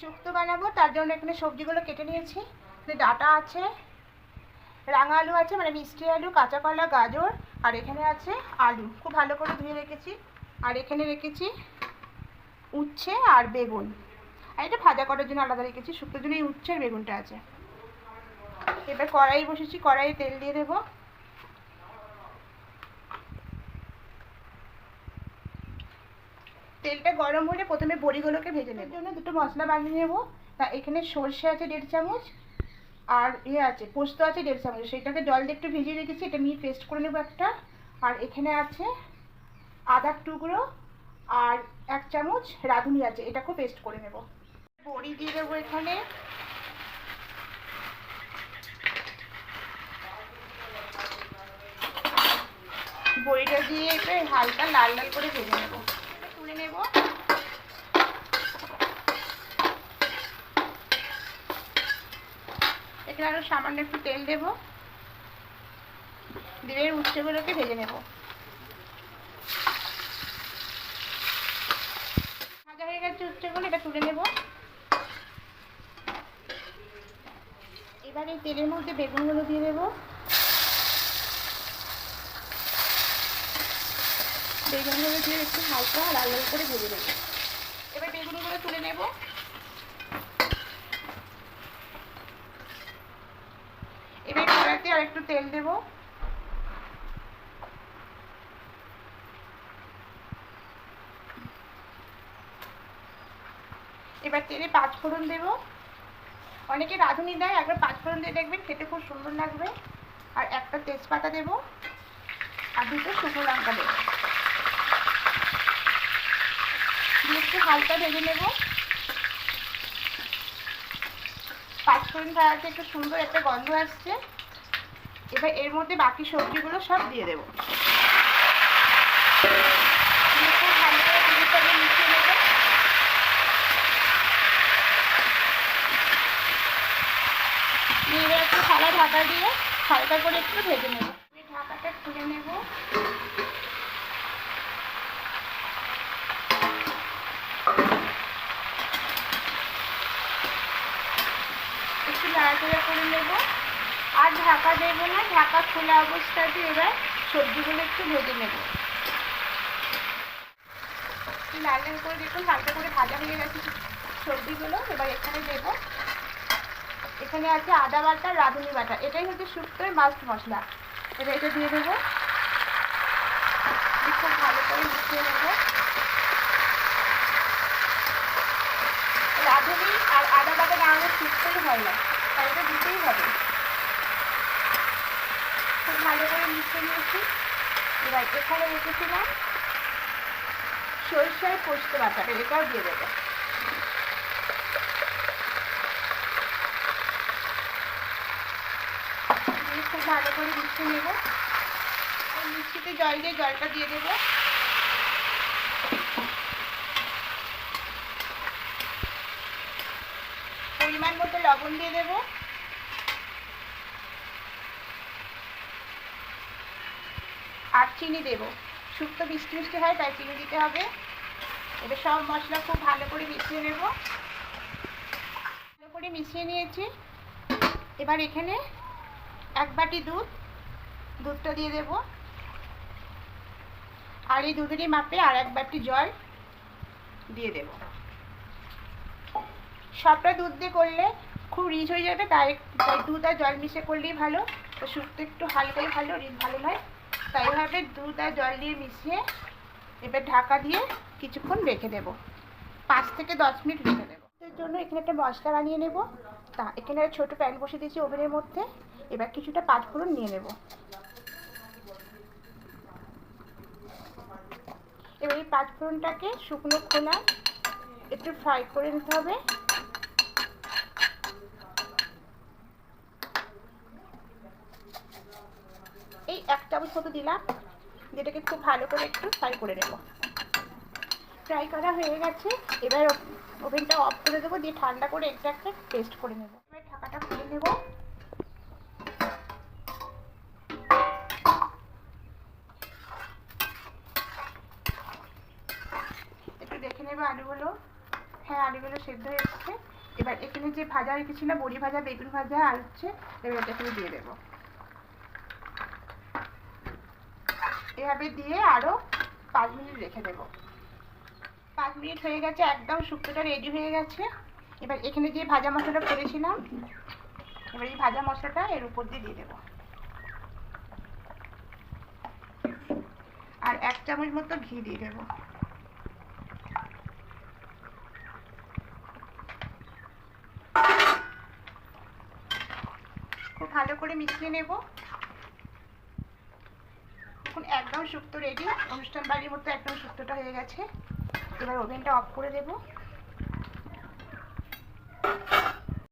শুক্তো বানাবো, তার জন্য এখানে সবজিগুলো কেটে নিয়েছি। ডাটা আছে রাঙা আলু আছে মানে মিষ্টি আলু কাঁচা কলা গাজর, আর এখানে আছে আলু। খুব ভালো করে ধুয়ে রেখেছি। আর এখানে রেখেছি উচ্ছে আর বেগুন। আর এটা ভাজা করার জন্য আলাদা রেখেছি, শুক্তোর জন্য এই উচ্ছে আর বেগুনটা আছে। এবার কড়াই বসেছি, কড়াইয়ে তেল দিয়ে দেবো। তেলটা গরম হলে প্রথমে বড়িগুলোকে ভেজে নেব। জন্য দুটো মশলা বানিয়ে নেব। তা এখানে সর্ষে আছে দেড় চামচ আর ইয়ে আছে, পোস্ত আছে দেড় চামচ। সেটাকে জল দিয়ে একটু ভিজিয়ে রেখেছি, এটা নিয়ে পেস্ট করে নেব একটা। আর এখানে আছে আদার টুকরো আর এক চামচ রাঁধুনি আছে, এটাকেও পেস্ট করে নেব। বড়ি দিয়ে দেবো এখানে। বড়িটা দিয়ে একটু হালকা লাল লাল করে ভেজে নেব। তুলে নেব। এখানে আরও সামান্য একটু তেল দেব। দিয়ে উচ্ছেগুলোকে ভেজে নেব। ভাজা হয়ে গেছে উচ্ছেগুলো, এটা তুলে নেব। এবার এই তেলের মধ্যে বেগুনগুলো দিয়ে দেবো। বেগুনগুলো দিয়ে একটু হালকা লাল লাল করে ভেজে দেবো এবার বেগুনগুলো তুলে নেব। এবার কড়াইতে আর একটু তেল দেব। এবার তেলে পাঁচ ফোড়ন দেব। অনেকে রাঁধুনি দেয়, একবার পাঁচ ফোড়ন দিয়ে দেখবেন খেতে খুব সুন্দর লাগবে। আর একটা তেজপাতা দেব। আর দুটো শুকনো লঙ্কা দেবো। একটু হালকা ভেজে নেব। পাঁচফোড়ন ভাজাতে একটু সুন্দর একটা গন্ধ আসছে। এবার এর মধ্যে বাকি সবজিগুলো সব দিয়ে দেবো। একটু থালা ঢাকা দিয়ে হালকা করে একটু ভেজে নেব। ঢাকাটা খুলে নেব। একটু নাড়াচাড়া করে নেব। আর ঢাকা দেব না, ঢাকা খোলা অবস্থাতে এবার সবজিগুলো একটু ভেজে নেব। লাল লাল করে দেখুন, হালকা করে ভাজা হয়ে গেছে সবজিগুলো, এবার এখানে দেব। এখানে আছে আদা বাটা, রাঁধুনি বাটা। এটাই হচ্ছে শুক্তোর মাস্ট মশলা। এবার এটা দিয়ে দেবো। খুব ভালো করে মিশিয়ে নেব। রাঁধুনি আর আদা বাটা না হলে শুক্তোই হয় না। তাই এটা দিতেই হবে। খুব ভালো করে মিশিয়ে নিয়েছি। এবার এখানে রেখেছিলাম সরষের পোস্ত বাটাটা এটাও দিয়ে দেবো। খুব ভালো করে মিশিয়ে নেব। মিষ্টিতে জল দিয়ে জলটা দিয়ে দেবো পরিমাণ মতো লবণ দিয়ে দেব। আর চিনি দেব। শুক্তো মিষ্টি মিষ্টি হয়, তাই চিনি দিতে হবে। এবার সব মশলা খুব ভালো করে মিশিয়ে নেব। ভালো করে মিশিয়ে নিয়েছি। এবার এখানে এক বাটি দুধ, দুধটা দিয়ে দেব। আর এই দুধেরই মাপে আর এক বাটি জল দিয়ে দেবো। সবটা দুধ দিয়ে করলে খুব রিচ হয়ে যাবে, তাই তাই দুধ আর জল মিশে করলেই ভালো। তো শুক্তো একটু হালকাই ভালো, রিচ ভালো নয়। তাই ভাবে দুধ আর জল দিয়ে মিশিয়ে এবার ঢাকা দিয়ে কিছুক্ষণ রেখে দেবো। পাঁচ থেকে দশ মিনিট রেখে দেবো। এর জন্য এখানে একটা মশলা বানিয়ে নেব। তা এখানে একটা ছোটো প্যান বসে দিয়েছি ওভেনের মধ্যে। এবার কিছুটা পাঁচফোড়ন নিয়ে নেব। এবার এই পাঁচফোড়নটাকে শুকনো খোলা একটু ফ্রাই করে নিতে হবে এই এক চামচ মতো দিলাম, যেটাকে খুব ভালো করে একটু ফ্রাই করে নেব। ফ্রাই করা হয়ে গেছে, এবার ওভেনটা অফ করে দেবো, দিয়ে ঠান্ডা করে একটা একটা পেস্ট করে নেব। এবার ঢাকাটা খুলে নেব। একটু দেখে নেবে আলুগুলো। হ্যাঁ আলুগুলো সেদ্ধ হয়ে এবার এখানে যে ভাজা রেখেছি না বড়ি ভাজা, বেগুন ভাজা আর হচ্ছে, এবার এটা দিয়ে দেবো। এভাবে দিয়ে আরও পাঁচ মিনিট রেখে দেবো। পাঁচ মিনিট হয়ে গেছে, একদম শুক্তোটা রেডি হয়ে গেছে। এবার এখানে যে ভাজা মশলা করেছিলাম, এবার এই ভাজা মশলাটা এর উপর দিয়ে দিয়ে দেবো। আর এক চামচ মতো ঘি দিয়ে দেবো। খুব ভালো করে মিশিয়ে নেব। এখন একদম শুক্তো রেডি অনুষ্ঠান বাড়ির মতো একদম শুক্তোটা হয়ে গেছে। এবার ওভেনটা অফ করে দেবো।